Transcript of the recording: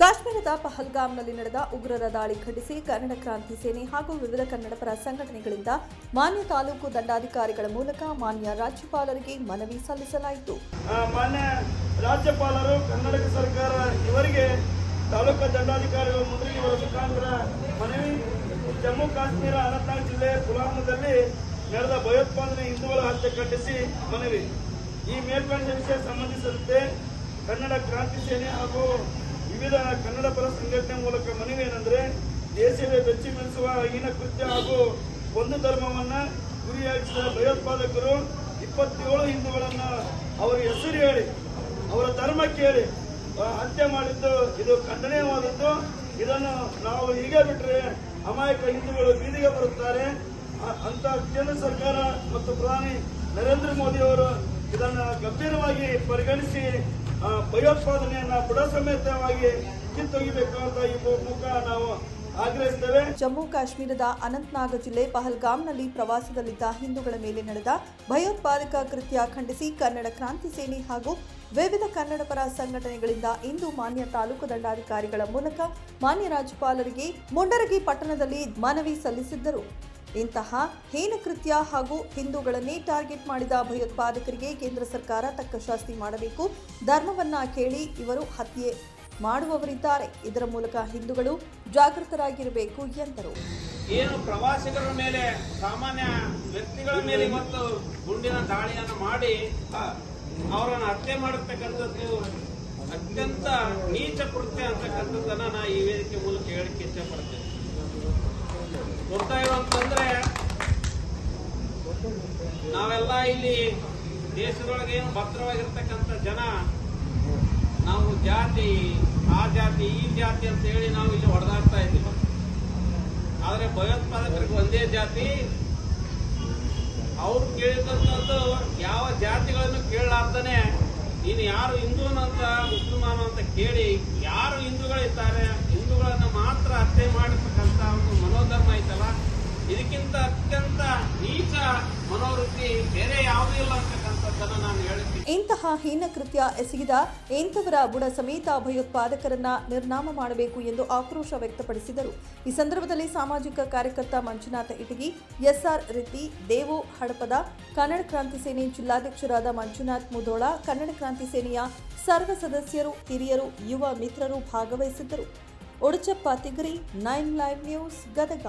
ಕಾಶ್ಮೀರದ ಪಹಲ್ಗಾಮ್ನಲ್ಲಿ ನಡೆದ ಉಗ್ರರ ದಾಳಿ ಖಂಡಿಸಿ ಕನ್ನಡ ಕ್ರಾಂತಿ ಸೇನೆ ಹಾಗೂ ವಿವಿಧ ಕನ್ನಡಪರ ಸಂಘಟನೆಗಳಿಂದ ಮಾನ್ಯ ತಾಲೂಕು ದಂಡಾಧಿಕಾರಿಗಳ ಮೂಲಕ ಮಾನ್ಯ ರಾಜ್ಯಪಾಲರಿಗೆ ಮನವಿ ಸಲ್ಲಿಸಲಾಯಿತು. ಮಾನ್ಯ ರಾಜ್ಯಪಾಲರು ಕರ್ನಾಟಕ ಸರ್ಕಾರ, ಇವರಿಗೆ ತಾಲೂಕು ದಂಡಾಧಿಕಾರಿಗಳ ಮುಂದಿಗೆ ಮುಖಾಂತರ ಮನವಿ. ಜಮ್ಮು ಕಾಶ್ಮೀರ ಅನಂತನಾಗ್ ಜಿಲ್ಲೆ ಪುಲಾಮದಲ್ಲಿ ನಡೆದ ಭಯೋತ್ಪಾದನೆ ಹಿಂದೂಗಳ ಹತ್ಯೆ ಖಂಡಿಸಿ ಮನವಿ. ಈ ಮೇಲ್ಕಂಡ ವಿಷಯ ಸಂಬಂಧಿಸಿದಂತೆ ಕನ್ನಡ ಕ್ರಾಂತಿ ಸೇನೆ ಹಾಗೂ ವಿವಿಧ ಕನ್ನಡ ಪರ ಸಂಘಟನೆ ಮೂಲಕ ಮನವಿ ಏನಂದ್ರೆ ದೇಶವೇ ಬೆಚ್ಚಿ ಮೆಣಸುವ ಹೀನ ಕೃತ್ಯ ಹಾಗೂ ಒಂದು ಧರ್ಮವನ್ನ ಗುರಿಯಾಗಿಸಿದ ಭಯೋತ್ಪಾದಕರು ಇಪ್ಪತ್ತೇಳು ಹಿಂದೂಗಳನ್ನ ಅವರ ಹೆಸರು ಹೇಳಿ, ಅವರ ಧರ್ಮ ಕೇಳಿ ಹತ್ಯೆ ಮಾಡಿದ್ದು. ಇದು ಖಂಡನೀಯವಾದದ್ದು. ಇದನ್ನು ನಾವು ಹೀಗೆ ಬಿಟ್ಟರೆ ಅಮಾಯಕ ಹಿಂದೂಗಳು ಬೀದಿಗೆ ಬರುತ್ತಾರೆ. ಅಂತ ಕೇಂದ್ರ ಸರ್ಕಾರ ಮತ್ತು ಪ್ರಧಾನಿ ನರೇಂದ್ರ ಮೋದಿ ಅವರು ಇದನ್ನು ಗಂಭೀರವಾಗಿ ಪರಿಗಣಿಸಿ ಭಯೋತ್ಪಾದನೆಯನ್ನ ಬುಡ ಸಮೇತವಾಗಿ ಕಿತ್ತೊಗಿಬೇಕು ಅಂತ ಈ ಮುಖ ನಾವು ಆಗ್ರಹಿಸ್ತೇವೆ ಜಮ್ಮು ಕಾಶ್ಮೀರದ ಅನಂತನಾಗ್ ಜಿಲ್ಲೆ ಪಹಲ್ಗಾಮ್ನಲ್ಲಿ ಪ್ರವಾಸದಲ್ಲಿದ್ದ ಹಿಂದೂಗಳ ಮೇಲೆ ನಡೆದ ಭಯೋತ್ಪಾದಕ ಕೃತ್ಯ ಖಂಡಿಸಿ ಕನ್ನಡ ಕ್ರಾಂತಿ ಸೇನೆ ಹಾಗೂ ವಿವಿಧ ಕನ್ನಡಪರ ಸಂಘಟನೆಗಳಿಂದ ಇಂದು ಮಾನ್ಯ ತಾಲೂಕು ದಂಡಾಧಿಕಾರಿಗಳ ಮೂಲಕ ಮಾನ್ಯ ರಾಜ್ಯಪಾಲರಿಗೆ ಮುಂಡರಗಿ ಪಟ್ಟಣದಲ್ಲಿ ಮನವಿ ಸಲ್ಲಿಸಿದ್ದರು. ಇಂತಹ ಹೀನ ಕೃತ್ಯ ಹಾಗೂ ಹಿಂದೂಗಳನ್ನೇ ಟಾರ್ಗೆಟ್ ಮಾಡಿದ ಭಯೋತ್ಪಾದಕರಿಗೆ ಕೇಂದ್ರ ಸರ್ಕಾರ ತಕ್ಕ ಶಾಸ್ತಿ ಮಾಡಬೇಕು, ಧರ್ಮವನ್ನ ಕೇಳಿ ಇವರು ಹತ್ಯೆ ಮಾಡುವವರಿದ್ದಾರೆ. ಇದರ ಮೂಲಕ ಹಿಂದೂಗಳು ಜಾಗೃತರಾಗಿರಬೇಕು ಎಂದರು. ಏನು ಪ್ರವಾಸಿಗರ ಮೇಲೆ, ಸಾಮಾನ್ಯ ವ್ಯಕ್ತಿಗಳ ಮೇಲೆ ಇವತ್ತು ಗುಂಡಿನ ದಾಳಿಯನ್ನು ಮಾಡಿ, ಅವರನ್ನು ಹತ್ಯೆ ಮಾಡತಕ್ಕಂಥದ್ದು ಅತ್ಯಂತ ನೀಚ ಕೃತ್ಯ ಅಂತಕ್ಕಂಥದ್ದನ್ನು ನಾ ಈ ವೇದಿಕೆ ಮೂಲಕ ಹೇಳಕ್ಕೆ ಇಷ್ಟಪಡ್ತೇನೆ. ದುರ್ದೈವ ಅಂತಂದ್ರೆ ನಾವೆಲ್ಲ ಇಲ್ಲಿ ದೇಶದೊಳಗೆ ಏನು ಭದ್ರವಾಗಿರ್ತಕ್ಕಂಥ ಜನ ನಾವು ಜಾತಿ, ಆ ಜಾತಿ, ಈ ಜಾತಿ ಅಂತ ಹೇಳಿ ನಾವು ಇಲ್ಲಿ ಹೊಡೆದಾಡ್ತಾ ಇದ್ದೀವಿ. ಆದರೆ ಭಯೋತ್ಪಾದಕರಿಗೆ ಒಂದೇ ಜಾತಿ, ಅವ್ರು ಕೇಳಿದಂಥದ್ದು ಯಾವ ಜಾತಿಗಳನ್ನು ಕೇಳಲಾರ್ದನೆ ನೀನು ಯಾರು ಹಿಂದೂನಂತ ಮುಸ್ಲಿಮಾನು ಅಂತ ಕೇಳಿ ಯಾರು ಹಿಂದೂಗಳಿದ್ದಾರೆ, ಹಿಂದೂಗಳನ್ನ ಮಾತ್ರ ಹತ್ಯೆ ಮಾಡಿರ್ತಕ್ಕಂಥ ಒಂದು ಮನೋಧರ್ಮ ಐತಲ್ಲ? ಇದಕ್ಕಿಂತ ಅತ್ಯಂತ ನೀಚ ಮನೋವೃತ್ತಿ ಬೇರೆ ಇಂತಹ ಹೀನ ಕೃತ್ಯ ಎಸಗಿದ ಎಂಥವರ ಬುಡ ಸಮೇತ ಭಯೋತ್ಪಾದಕರನ್ನ ನಿರ್ನಾಮ ಮಾಡಬೇಕು ಎಂದು ಆಕ್ರೋಶ ವ್ಯಕ್ತಪಡಿಸಿದರು. ಈ ಸಂದರ್ಭದಲ್ಲಿ ಸಾಮಾಜಿಕ ಕಾರ್ಯಕರ್ತ ಮಂಜುನಾಥ ಇಟಗಿ, ಎಸ್ಆರ್ ರೀತಿ ದೇವು ಹಡಪದ, ಕನ್ನಡ ಕ್ರಾಂತಿ ಸೇನೆ ಜಿಲ್ಲಾಧ್ಯಕ್ಷರಾದ ಮಂಜುನಾಥ್ ಮುಧೋಳ, ಕನ್ನಡ ಕ್ರಾಂತಿ ಸೇನೆಯ ಸರ್ವ ಸದಸ್ಯರು, ಹಿರಿಯರು, ಯುವ ಮಿತ್ರರು ಭಾಗವಹಿಸಿದ್ದರು. Odachappa Tigari, nine live news, Gadag.